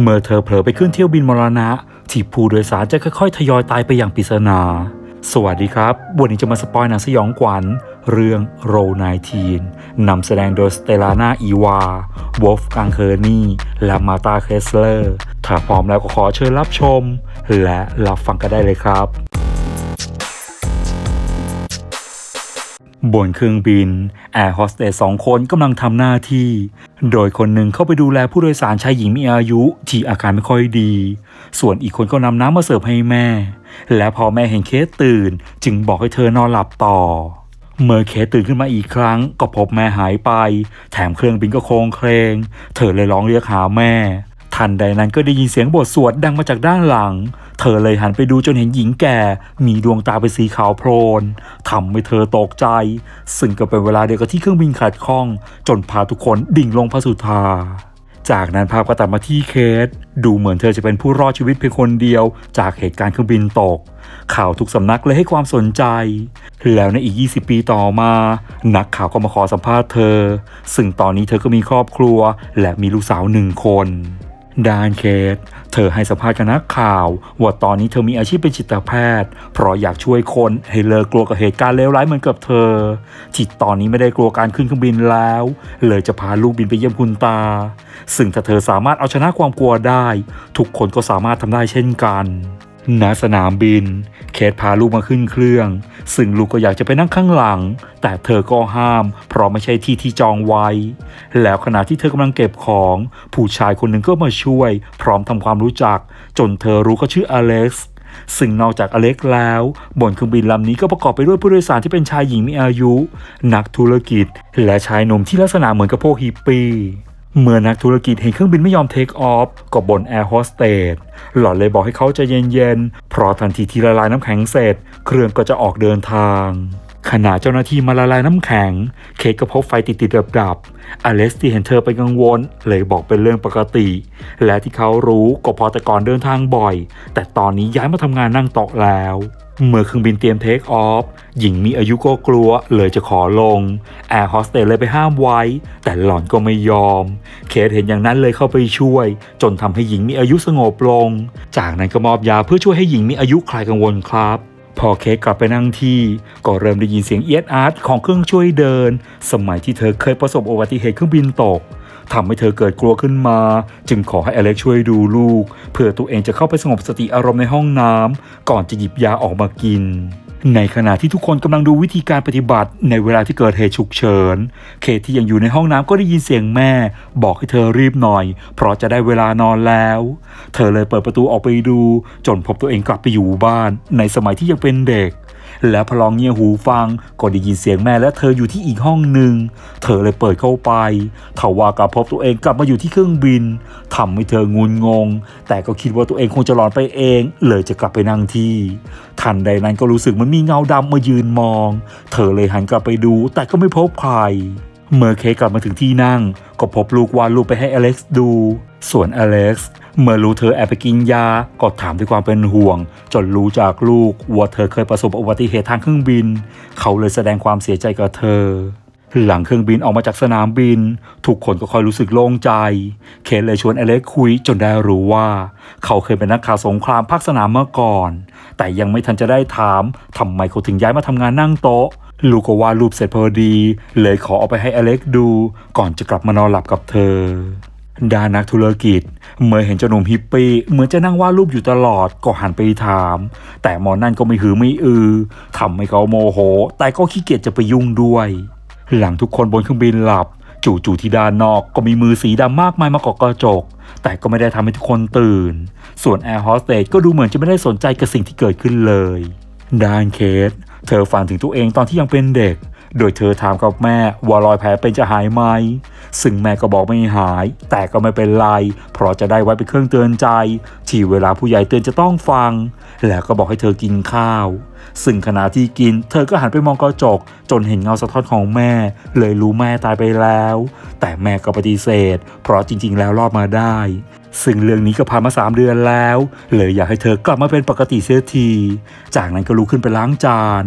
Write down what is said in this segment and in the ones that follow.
เมื่อเธอเผลอไปขึ้นเที่ยวบินมรณะ ที่ผู้โดยสารจะค่อยๆ ทยอยตายไปอย่างปริศนา สวัสดีครับ วันนี้จะมาสปอยหนังสยองขวัญ เรื่องโร19นำแสดงโดยสเตลานาอีวาวอลฟกังเคอร์นีและมาตาเคสเลอร์ ถ้าพร้อมแล้วก็ขอเชิญรับชม และรับฟังกันได้เลยครับ บนเครื่องบินแอร์โฮสเตสสองคนกำลังทำหน้าที่ โดยคนหนึ่งเข้าไปดูแลผู้โดยสารชายหญิงมีอายุที่อาการไม่ค่อยดี ส่วนอีกคนก็นำน้ำมาเสิร์ฟให้แม่ และพอแม่เห็นเคสตื่น จึงบอกให้เธอนอนหลับต่อ เมื่อเคสตื่นขึ้นมาอีกครั้ง ก็พบแม่หายไป แถมเครื่องบินก็โครงเครง เธอเลยร้องเรียกหาแม่ ทันใดนั้นก็ได้ยินเสียงบทสวดดังมาจากด้านหลัง เธอเลยหันไปดูจนเห็นหญิงแก่ มีดวงตาเป็นสีขาวโพลนทำให้เธอตกใจ ซึ่งก็เป็นเวลาเดียวกับที่เครื่องบินขัดข้อง จนพาทุกคนดิ่งลงพระสุธาจากนั้นภาพก็ตัดมาที่เคส ดูเหมือนเธอจะเป็นผู้รอดชีวิตเพียงคนเดียว จากเหตุการณ์เครื่องบินตก ข่าวทุกสำนักเลยให้ความสนใจ แล้วในอีก 20 ปีต่อมา นักข่าวก็มาขอสัมภาษณ์เธอ ซึ่งตอนนี้เธอก็มีครอบครัว และมีลูกสาวหนึ่งคน ดานเคสเธอให้สัมภาษณ์กับนักข่าว ว่าตอนนี้เธอมีอาชีพเป็นจิตแพทย์ เพราะอยากช่วยคนให้เลิกกลัวกับเหตุการณ์เลวร้ายเหมือนกับเธอที่ตอนนี้ไม่ได้กลัวการขึ้นเครื่องบินแล้ว เลยจะพาลูกบินไปเยี่ยมคุณตา ซึ่งถ้าเธอสามารถเอาชนะความกลัวได้ ทุกคนก็สามารถทำได้เช่นกัน ณสนามบิน เคทพาลูกมาขึ้นเครื่อง ซึ่งลูกก็อยากจะไปนั่งข้างหลัง แต่เธอก็ห้าม เพราะไม่ใช่ที่ที่จองไว้ แล้วขณะที่เธอกำลังเก็บของ ผู้ชายคนหนึ่งก็มาช่วย พร้อมทำความรู้จัก จนเธอรู้เขาชื่ออเล็กซ์ซึ่งนอกจากอเล็กซ์แล้วบนเครื่องบินลำนี้ก็ประกอบไปด้วยผู้โดยสารที่เป็นชายหญิงมีอายุ นักธุรกิจ และชายหนุ่มที่ลักษณะเหมือนกับพวกฮิปปี้ เมื่อนักธุรกิจเห็นเครื่องบินไม่ยอมเทคออฟก็บ่นแอร์โฮสเตสหล่อนเลยบอกให้เขาใจเย็นๆ เพราะทันทีที่ละลายน้ำแข็งเสร็จ เครื่องก็จะออกเดินทาง ขณะเจ้าหน้าที่มาละลายน้ำแข็ง เคกก็พบไฟติดติดดับดับๆอเลสที่เห็นเธอไปกังวล เลยบอกเป็นเรื่องปกติ และที่เขารู้ก็พอแต่ก่อนเดินทางบ่อย แต่ตอนนี้ย้ายมาทำงานนั่งโต๊ะแล้วเมื่อเครื่องบินเตรียมเทคออฟ หญิงมีอายุก็กลัวเลยจะขอลง แอร์โฮสเตสเลยไปห้ามไว้ แต่หล่อนก็ไม่ยอม เคสเห็นอย่างนั้นเลยเข้าไปช่วย จนทำให้หญิงมีอายุสงบลง จากนั้นก็มอบยาเพื่อช่วยให้หญิงมีอายุคลายกังวลครับ พอเคสกลับไปนั่งที่ ก็เริ่มได้ยินเสียงเอียดอาร์ตของเครื่องช่วยเดิน สมัยที่เธอเคยประสบอุบัติเหตุเครื่องบินตกทำให้เธอเกิดกลัวขึ้นมา จึงขอให้อเล็กช่วยดูลูก เพื่อตัวเองจะเข้าไปสงบสติอารมณ์ในห้องน้ำก่อนจะหยิบยาออกมากิน ในขณะที่ทุกคนกำลังดูวิธีการปฏิบัติ ในเวลาที่เกิดเหตุฉุกเฉิน เคทที่ยังอยู่ในห้องน้ำก็ได้ยินเสียงแม่ บอกให้เธอรีบหน่อย เพราะจะได้เวลานอนแล้ว เธอเลยเปิดประตูออกไปดู จนพบตัวเองกลับไปอยู่บ้าน ในสมัยที่ยังเป็นเด็ก และพอลองเงี่ยหูฟังก็ได้ยินเสียงแม่และเธออยู่ที่อีกห้องหนึ่ง เธอเลยเปิดเข้าไปทว่ากับพบตัวเองกลับมาอยู่ที่เครื่องบินทำให้เธองุนงง แต่ก็คิดว่าตัวเองคงจะหลอนไปเอง เลยจะกลับไปนั่งที่ ทันใดนั้นก็รู้สึกมันมีเงาดำมายืนมอง เธอเลยหันกลับไปดู แต่ก็ไม่พบใคร เมื่อเคกกลับมาถึงที่นั่ง ก็พบลูกวาดรูปไปให้อเล็กซ์ดู ส่วนอเล็กซ์เมื่อรู้เธอแอบไปกินยา ก็ถามด้วยความเป็นห่วง จนรู้จากลูกว่าเธอเคยประสบอุบัติเหตุทางเครื่องบิน เขาเลยแสดงความเสียใจกับเธอ หลังเครื่องบินออกมาจากสนามบิน ทุกคนก็ค่อยรู้สึกโล่งใจ เคทเลยชวนอเล็กคุยจนได้รู้ว่า เขาเคยเป็นนักข่าวสงครามภาคสนามเมื่อก่อน แต่ยังไม่ทันจะได้ถามทำไมเขาถึงย้ายมาทำงานนั่งโต๊ะ ลูกก็วาดรูปเสร็จพอดี เลยขอเอาไปให้อเล็กดู ก่อนจะกลับมานอนหลับกับเธอด้านนักธุรกิจ เมื่อเห็นเจ้าหนุ่มฮิปปี้เหมือนจะนั่งวาดรูปอยู่ตลอดก็หันไปถาม แต่หมอนั่นก็ไม่หือไม่อือทำให้เขาโมโห แต่ก็ขี้เกียจจะไปยุ่งด้วย หลังทุกคนบนเครื่องบินหลับ จู่ๆที่ด้านนอกก็มีมือสีดำมากมายมาเกาะกระจก แต่ก็ไม่ได้ทำให้ทุกคนตื่น ส่วนแอร์โฮสเตสก็ดูเหมือนจะไม่ได้สนใจกับสิ่งที่เกิดขึ้นเลยด้านเคส เธอฝันถึงตัวเองตอนที่ยังเป็นเด็ก โดยเธอถามกับแม่ว่ารอยแผลเป็นจะหายไหม ซึ่งแม่ก็บอกไม่หาย แต่ก็ไม่เป็นไร เพราะจะได้ไว้เป็นเครื่องเตือนใจ ที่เวลาผู้ใหญ่เตือนจะต้องฟัง แล้วก็บอกให้เธอกินข้าว ซึ่งขณะที่กิน เธอก็หันไปมองกระจก จนเห็นเงาสะท้อนของแม่ เลยรู้แม่ตายไปแล้ว แต่แม่ก็ปฏิเสธ เพราะจริง ๆ แล้วรอดมาได้ ซึ่งเรื่องนี้ก็ผ่านมา 3 เดือนแล้ว เลยอยากให้เธอกลับมาเป็นปกติเสียที จากนั้นก็ลุกขึ้นไปล้างจาน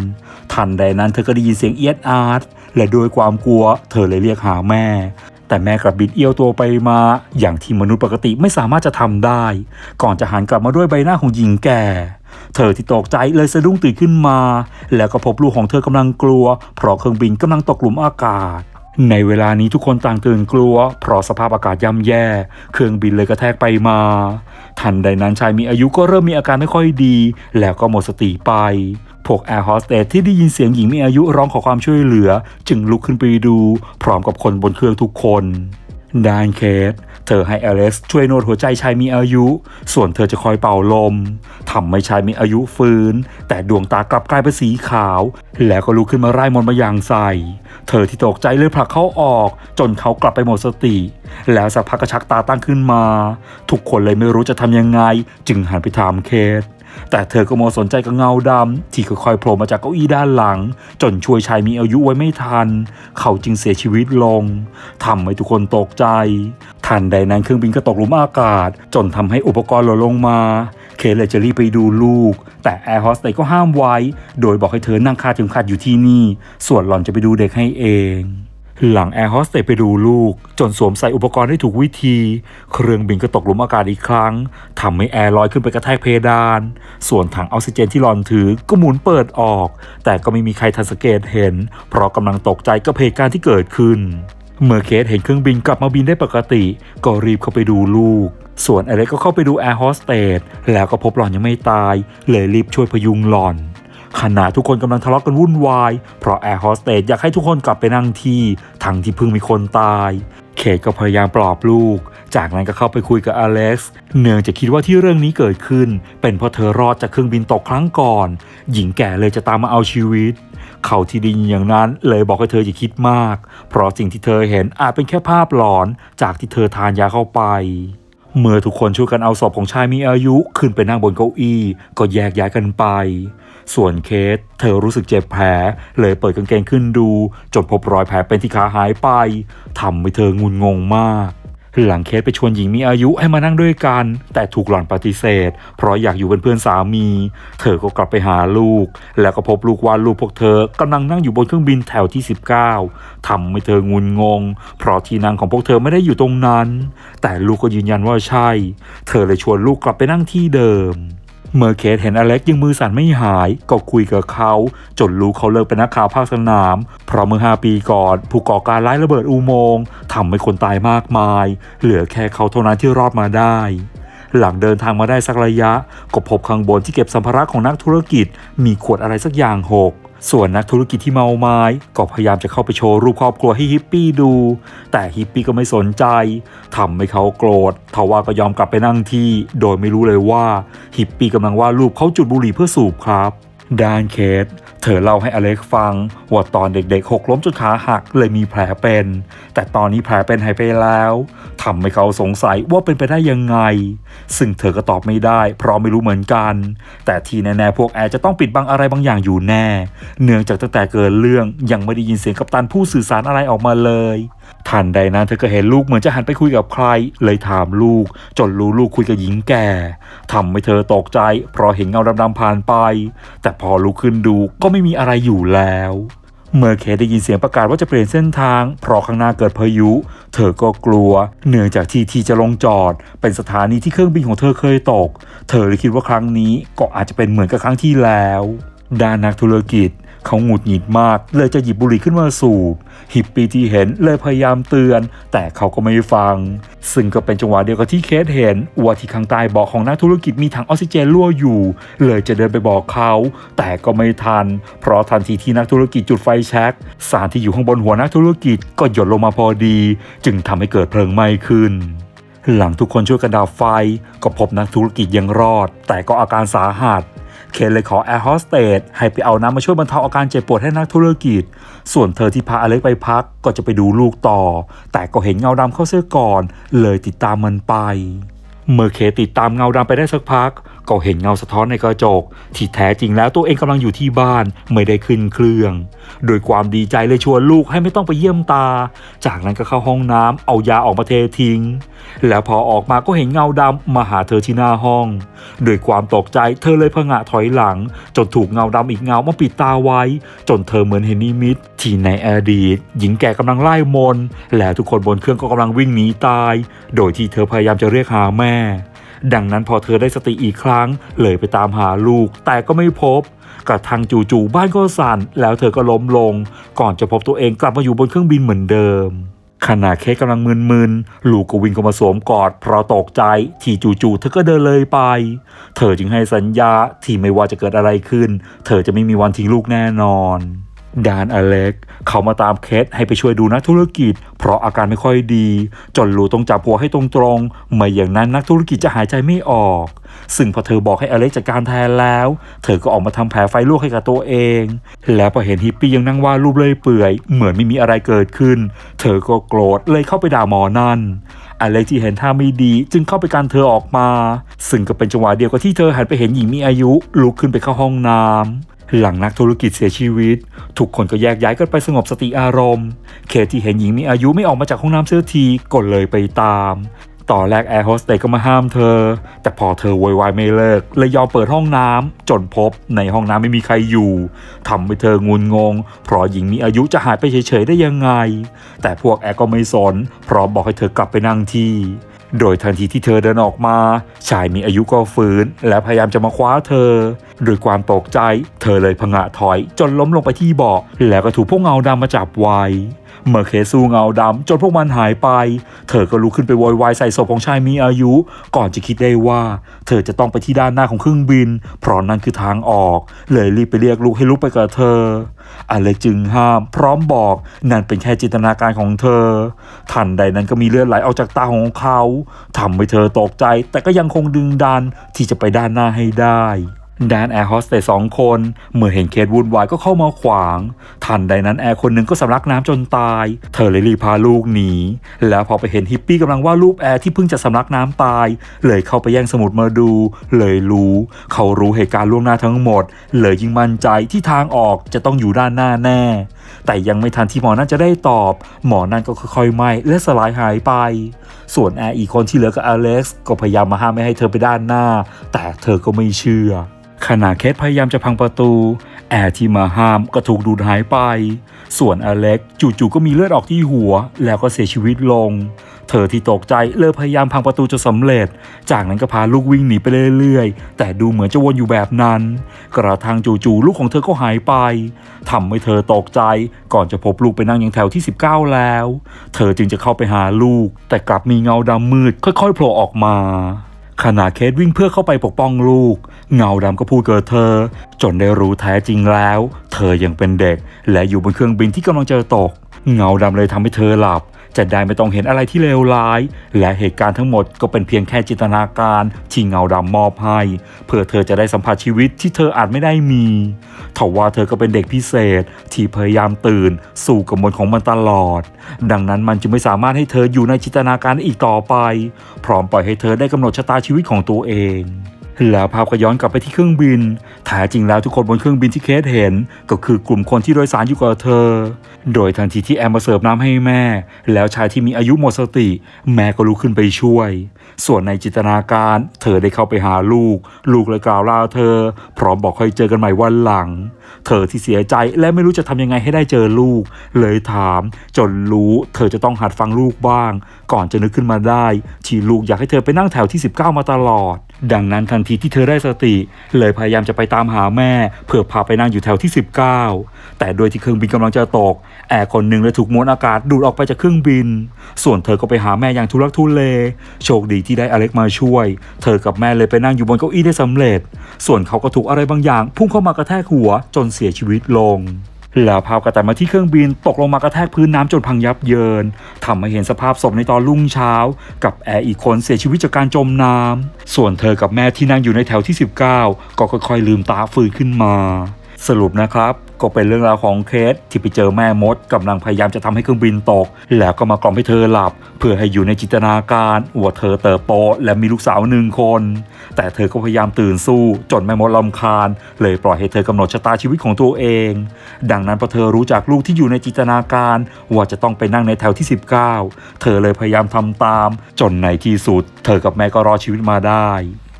ทันใดนั้นเธอก็ได้ยินเสียงเอียดอาร์ตและด้วยความกลัว เธอเลยเรียกหาแม่แต่แม่กลับบิดเอี้ยวตัวไปมา อย่างที่มนุษย์ปกติไม่สามารถจะทำได้ ก่อนจะหันกลับมาด้วยใบหน้าของหญิงแก่ เธอที่ตกใจเลยสะดุ้งตื่นขึ้นมา แล้วก็พบลูกของเธอกำลังกลัว เพราะเครื่องบินกำลังตกหลุมอากาศ ในเวลานี้ทุกคนต่างตื่นกลัว เพราะสภาพอากาศย่ำแย่ เครื่องบินเลยกระแทกไปมา ทันใดนั้นชายมีอายุก็เริ่มมีอาการไม่ค่อยดี แล้วก็หมดสติไปพวกแอร์โฮสเตสที่ได้ยินเสียงหญิงมีอายุร้องขอความช่วยเหลือ จึงลุกขึ้นไปดู พร้อมกับคนบนเครื่องทุกคน ด้านเคสเธอให้อเล็กซ์ช่วยนวดหัวใจชายมีอายุ ส่วนเธอจะคอยเป่าลมทำให้ชายมีอายุฟื้น แต่ดวงตากลับกลายเป็นสีขาว แล้วก็ลุกขึ้นมาไล่มนมาอย่างใส่ เธอที่ตกใจเลยผลักเขาออก จนเขากลับไปหมดสติ แล้วสักพักก็ชักตาตั้งขึ้นมา ทุกคนเลยไม่รู้จะทำยังไง จึงหันไปถามเคส แต่เธอก็มัวสนใจกับเงาดำที่ค่อยๆโผล่มาจากเก้าอี้ด้านหลัง จนช่วยชายมีอายุไว้ไม่ทัน เขาจึงเสียชีวิตลงทำให้ทุกคนตกใจ ทันใดนั้นเครื่องบินก็ตกหลุมอากาศ จนทำให้อุปกรณ์หล่นลงมา เคเลยจะรีบไปดูลูก แต่แอร์โฮสเตสก็ห้ามไว้ โดยบอกให้เธอนั่งคาดเข็มขัดอยู่ที่นี่ ส่วนหล่อนจะไปดูเด็กให้เอง หลังแอร์โฮสเตสไปดูลูก จนสวมใส่อุปกรณ์ให้ถูกวิธี เครื่องบินก็ตกหลุมอากาศอีกครั้งทำให้แอร์ลอยขึ้นไปกระแทกเพดาน ส่วนถังออกซิเจนที่หลอนถือก็หมุนเปิดออก แต่ก็ไม่มีใครทันสังเกตเห็น เพราะกำลังตกใจกับเหตุการณ์ที่เกิดขึ้น เมื่อเคสเห็นเครื่องบินกลับมาบินได้ปกติ ก็รีบเข้าไปดูลูก ส่วนอเล็กก็เข้าไปดูแอร์โฮสเตสแล้วก็พบหลอนยังไม่ตาย เลยรีบช่วยพยุงหลอน ขณะทุกคนกำลังทะเลาะกันวุ่นวาย เพราะแอร์โฮสเตสอยากให้ทุกคนกลับไปนั่งที่ทั้งที่เพิ่งมีคนตาย เคทก็พยายามปลอบลูก จากนั้นก็เข้าไปคุยกับอเล็กซ์ เนื่องจากคิดว่าที่เรื่องนี้เกิดขึ้น เป็นเพราะเธอรอดจากเครื่องบินตกครั้งก่อน หญิงแก่เลยจะตามมาเอาชีวิต เขาที่ดินอย่างนั้นเลยบอกให้เธออย่าคิดมาก เพราะสิ่งที่เธอเห็นอาจเป็นแค่ภาพหลอนจากที่เธอทานยาเข้าไปเมื่อทุกคนช่วยกันเอาศพของชายมีอายุ ขึ้นไปนั่งบนเก้าอี้ ก็แยกย้ายกันไป ส่วนเคส เธอรู้สึกเจ็บแผล เลยเปิดกางเกงขึ้นดู จนพบรอยแผลเป็นที่ขาหายไปทำให้เธองุนงงมากหลังเคสไปชวนหญิงมีอายุให้มานั่งด้วยกัน แต่ถูกหล่อนปฏิเสธ เพราะอยากอยู่เป็นเพื่อนสามี เธอก็กลับไปหาลูก แล้วก็พบลูกว่าลูกพวกเธอกำลังนั่งอยู่บนเครื่องบินแถวที่ 19ทำให้เธองุนงง เพราะที่นั่งของพวกเธอไม่ได้อยู่ตรงนั้น แต่ลูกก็ยืนยันว่าใช่ เธอเลยชวนลูกกลับไปนั่งที่เดิม เมื่อเคสเห็นอเล็กยังมือสั่นไม่หาย ก็คุยกับเขา จนรู้เขาเลิกเป็นนักข่าวภาคสนาม เพราะเมื่อ 5 ปีก่อน ผู้ก่อการร้ายระเบิดอุโมงค์ทำให้คนตายมากมาย เหลือแค่เขาเท่านั้นที่รอดมาได้ หลังเดินทางมาได้สักระยะ ก็พบข้างบนที่เก็บสัมภาระของนักธุรกิจ มีขวดอะไรสักอย่างหก ส่วนนักธุรกิจที่เมาไม้ก็พยายามจะเข้าไปโชว์รูปครอบครัวให้ฮิปปี้ดู แต่ฮิปปี้ก็ไม่สนใจทำให้เขาโกรธทว่าก็ยอมกลับไปนั่งที่ โดยไม่รู้เลยว่าฮิปปี้กำลังวาดรูปเขาจุดบุหรี่เพื่อสูบครับ ด้านเคสเธอเล่าให้อเล็กฟังว่าตอนเด็กๆหกล้มจนขาหักเลยมีแผลเป็น แต่ตอนนี้แผลเป็นหายไปแล้วทำให้เขาสงสัยว่าเป็นไปได้ยังไง ซึ่งเธอก็ตอบไม่ได้ เพราะไม่รู้เหมือนกัน แต่ที่แน่ๆพวกแอร์จะต้องปิดบังอะไรบางอย่างอยู่แน่ เนื่องจากตั้งแต่เกิดเรื่องยังไม่ได้ยินเสียงกัปตันผู้สื่อสารอะไรออกมาเลย ทันใดนั้นเธอก็เห็นลูกเหมือนจะหันไปคุยกับใคร เลยถามลูก จนรู้ลูกคุยกับหญิงแก่ทำให้เธอตกใจ เพราะเห็นเงาดำๆผ่านไป แต่พอลุกขึ้นดูก็ไม่มีอะไรอยู่แล้วเมื่อเคได้ยินเสียงประกาศว่าจะเปลี่ยนเส้นทาง เพราะข้างหน้าเกิดพายุ เธอก็กลัว เนื่องจากที่ที่จะลงจอด เป็นสถานีที่เครื่องบินของเธอเคยตก เธอเลยคิดว่าครั้งนี้ก็อาจจะเป็นเหมือนกับครั้งที่แล้ว ด้านนักธุรกิจ เขาหงุดหงิดมาก เลยจะหยิบบุหรี่ขึ้นมาสูบฮิปปี้ที่เห็นเลยพยายามเตือน แต่เขาก็ไม่ฟัง ซึ่งก็เป็นจังหวะเดียวกับที่เคสเห็นว่าที่ข้างใต้เบาะของนักธุรกิจมีถังออกซิเจนรั่วอยู่ เลยจะเดินไปบอกเขา แต่ก็ไม่ทัน เพราะทันทีที่นักธุรกิจจุดไฟแช็กสารที่อยู่ข้างบนหัวนักธุรกิจก็หยดลงมาพอดี จึงทำให้เกิดเพลิงไหม้ขึ้นหลังทุกคนช่วยกันดับไฟ ก็พบนักธุรกิจยังรอด แต่ก็อาการสาหัส เคนเลยขอแอร์โฮสเตสให้ไปเอาน้ำมาช่วยบรรเทาอาการเจ็บปวดให้นักธุรกิจ ส่วนเธอที่พาอเล็กไปพักก็จะไปดูลูกต่อ แต่ก็เห็นเงาดำเข้าเสื้อก่อน เลยติดตามมันไป เมื่อเคติดตามเงาดำไปได้สักพัก ก็เห็นเงาสะท้อนในกระจก ที่แท้จริงแล้วตัวเองกำลังอยู่ที่บ้านไม่ได้ขึ้นเครื่อง โดยความดีใจเลยชวนลูกให้ไม่ต้องไปเยี่ยมตา จากนั้นก็เข้าห้องน้ำเอายาออกมาเททิ้ง แล้วพอออกมาก็เห็นเงาดำมาหาเธอที่หน้าห้อง โดยความตกใจเธอเลยพงะถอยหลัง จนถูกเงาดำอีกเงามาปิดตาไว้ จนเธอเหมือนเห็นนิมิต ที่ในอดีต หญิงแก่กำลังไล่มนและทุกคนบนเครื่องก็กำลังวิ่งหนีตาย โดยที่เธอพยายามจะเรียกหาแม่ ดังนั้นพอเธอได้สติอีกครั้ง เลยไปตามหาลูก แต่ก็ไม่พบกระทั่งจู่ๆบ้านก็สั่นแล้วเธอก็ล้มลง ก่อนจะพบตัวเองกลับมาอยู่บนเครื่องบินเหมือนเดิมขณะเคสกำลังมึนๆ ลูกก็วิ่งเข้ามาสวมกอด เพราะตกใจที่จู่ๆเธอก็เดินเลยไป เธอจึงให้สัญญาที่ไม่ว่าจะเกิดอะไรขึ้น เธอจะไม่มีวันทิ้งลูกแน่นอน ดานอเล็ก เขามาตามเคสให้ไปช่วยดูนักธุรกิจ เพราะอาการไม่ค่อยดี จนลูต้องจับหัวให้ตรงๆ ไม่อย่างนั้นนักธุรกิจจะหายใจไม่ออก ซึ่งพอเธอบอกให้อเล็กจัดการแทนแล้ว เธอก็ออกมาทำแผลไฟลวกให้กับตัวเอง แล้วพอเห็นฮิปปี้ยังนั่งวาดรูปเลยเปื่อย เหมือนไม่มีอะไรเกิดขึ้น เธอก็โกรธเลยเข้าไปด่าหมอนั่นอเล็กที่เห็นท่าไม่ดีจึงเข้าไปกันเธอออกมา ซึ่งก็เป็นจังหวะเดียวกับที่เธอหันไปเห็นหญิงมีอายุลุกขึ้นไปเข้าห้องน้ำ หลังนักธุรกิจเสียชีวิต ทุกคนก็แยกย้ายกันไปสงบสติอารมณ์ เคที่เห็นหญิงมีอายุไม่ออกมาจากห้องน้ำเสื้อทีก็เลยไปตามตอนแรกแอร์โฮสเตสก็มาห้ามเธอ แต่พอเธอโวยวายไม่เลิกเลยยอมเปิดห้องน้ำจนพบในห้องน้ำไม่มีใครอยู่ทำให้เธองุนงง เพราะหญิงมีอายุจะหายไปเฉยๆได้ยังไง แต่พวกแอร์ก็ไม่สนพร้อมบอกให้เธอกลับไปนั่งที่ โดยทันทีที่เธอเดินออกมา ชายมีอายุก็ฟื้น และพยายามจะมาคว้าเธอ โดยความตกใจ เธอเลยพงะถอยจนล้มลงไปที่เบาะแล้วก็ถูกพวกเงาดำมาจับไว้เมื่อเคสสู้เงาดำจนพวกมันหายไป เธอก็ลุกขึ้นไปโวยวายใส่ศพของชายมีอายุ ก่อนจะคิดได้ว่า เธอจะต้องไปที่ด้านหน้าของเครื่องบิน เพราะนั่นคือทางออก เลยรีบไปเรียกลูกให้ลุกไปกับเธอ อเล็กจึงห้ามพร้อมบอกนั่นเป็นแค่จินตนาการของเธอ ทันใดนั้นก็มีเลือดไหลออกจากตาของเขาทำให้เธอตกใจ แต่ก็ยังคงดึงดันที่จะไปด้านหน้าให้ได้ ด้านแอร์โฮสเตสสองคน เมื่อเห็นเคสวุ่นวายก็เข้ามาขวาง ทันใดนั้นแอร์คนหนึ่งก็สำลักน้ำจนตาย เธอเลยรีพาลูกหนี แล้วพอไปเห็นฮิปปี้กำลังว่ารูปแอร์ที่เพิ่งจะสำลักน้ำตาย เลยเข้าไปแย่งสมุดมาดู เลยรู้ เขารู้เหตุการณ์ล่วงหน้าทั้งหมด เลยยิ่งมั่นใจที่ทางออกจะต้องอยู่ด้านหน้าแน่ แต่ยังไม่ทันที่หมอนั่นจะได้ตอบ หมอนั่นก็ค่อยๆไหม้และสลายหายไป ส่วนแอร์อีกคนที่เหลือกับอเล็กซ์ก็พยายามมาห้ามไม่ให้เธอไปด้านหน้า แต่เธอก็ไม่เชื่อ ขณะเคสพยายามจะพังประตู แอร์ที่มาห้ามก็ถูกดูดหายไป ส่วนอเล็กจู่ๆก็มีเลือดออกที่หัว แล้วก็เสียชีวิตลง เธอที่ตกใจเลยพยายามพังประตูจนสำเร็จ จากนั้นก็พาลูกวิ่งหนีไปเรื่อยๆ แต่ดูเหมือนจะวนอยู่แบบนั้น กระทั่งจู่ๆลูกของเธอก็หายไปทำให้เธอตกใจ ก่อนจะพบลูกไปนั่งยังแถวที่ 19 แล้ว เธอจึงจะเข้าไปหาลูก แต่กลับมีเงาดำมืดค่อยๆโผล่ออกมา ขณะเคสวิ่งเพื่อเข้าไปปกป้องลูก เงาดำก็พูดเกิดเธอ จนได้รู้แท้จริงแล้ว เธอยังเป็นเด็ก และอยู่บนเครื่องบินที่กำลังจะตก เงาดำเลยทำให้เธอหลับ จะได้ไม่ต้องเห็นอะไรที่เลวร้าย และเหตุการณ์ทั้งหมดก็เป็นเพียงแค่จินตนาการที่เงาดำมอบให้เพื่อเธอจะได้สัมผัสชีวิตที่เธออาจไม่ได้มีทว่าเธอก็เป็นเด็กพิเศษ ที่พยายามตื่น สู่กระมวลของมันตลอด ดังนั้นมันจึงไม่สามารถให้เธออยู่ในจินตนาการอีกต่อไป พร้อมปล่อยให้เธอได้กำหนดชะตาชีวิตของตัวเอง แล้วภาพก็ย้อนกลับไปที่เครื่องบินแท้จริงแล้วทุกคนบนเครื่องบินที่เคสเห็น ก็คือกลุ่มคนที่โดยสารอยู่กับเธอ โดยทันทีที่แอมมาเสิร์ฟน้ำให้แม่ แล้วชายที่มีอายุหมดสติ แม่ก็ลุกขึ้นไปช่วย ส่วนในจินตนาการ เธอได้เข้าไปหาลูก ลูกเลยกล่าวลาเธอ พร้อมบอกค่อยเจอกันใหม่วันหลัง เธอที่เสียใจและไม่รู้จะทำยังไงให้ได้เจอลูก เลยถาม จนรู้เธอจะต้องหัดฟังลูกบ้าง ก่อนจะนึกขึ้นมาได้ ที่ลูกอยากให้เธอไปนั่งแถวที่ 19 มาตลอด ดังนั้นทันทีที่เธอได้สติ เลยพยายามจะไปตามหาแม่ เพื่อพาไปนั่งอยู่แถวที่ 19 แต่โดยที่เครื่องบินกำลังจะตก แอร์คนหนึ่งเลยถูกมวลอากาศดูดออกไปจากเครื่องบิน ส่วนเธอก็ไปหาแม่อย่างทุรักทุเลโชคดีที่ได้อเล็กมาช่วย เธอกับแม่เลยไปนั่งอยู่บนเก้าอี้ได้สำเร็จ ส่วนเขาก็ถูกอะไรบางอย่าง พุ่งเข้ามากระแทกหัวจนเสียชีวิตลงแล้วภาพกระตันมาที่เครื่องบินตกลงมากระแทกพื้นน้ำจนพังยับเยินทำให้เห็นสภาพศพในตอนรุ่งเช้า กับแอร์อีกคนเสียชีวิตจากการจมน้ำส่วนเธอกับแม่ที่นั่งอยู่ในแถวที่ 19 ก็ค่อยๆลืมตาฟื้นขึ้นมา สรุปนะครับ ก็เป็นเรื่องราวของเคสที่ไปเจอแม่มดกำลังพยายามจะทำให้เครื่องบินตก แล้วก็มากล่อมให้เธอหลับ เพื่อให้อยู่ในจินตนาการว่าเธอเติบโตและมีลูกสาวหนึ่งคน แต่เธอก็พยายามตื่นสู้ จนแม่มดลำคาญ เลยปล่อยให้เธอกำหนดชะตาชีวิตของตัวเอง ดังนั้นพอเธอรู้จักลูกที่อยู่ในจินตนาการ ว่าจะต้องไปนั่งในแถวที่ 19 เธอเลยพยายามทำตาม จนในที่สุด เธอกับแม่ก็รอดชีวิตมาได้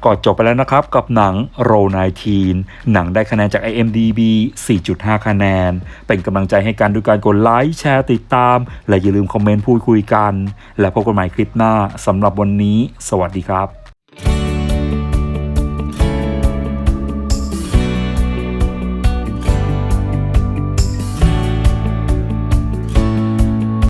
ก็จบไปแล้วนะครับกับหนังโรนายทีนหนังได้คะแนนจาก IMDB 4.5 คะแนน เป็นกำลังใจให้กันด้วยการกดไลค์แชร์ติดตาม และอย่าลืมคอมเมนต์พูดคุยกัน และพบกันใหม่คลิปหน้าสำหรับวันนี้ สวัสดีครับ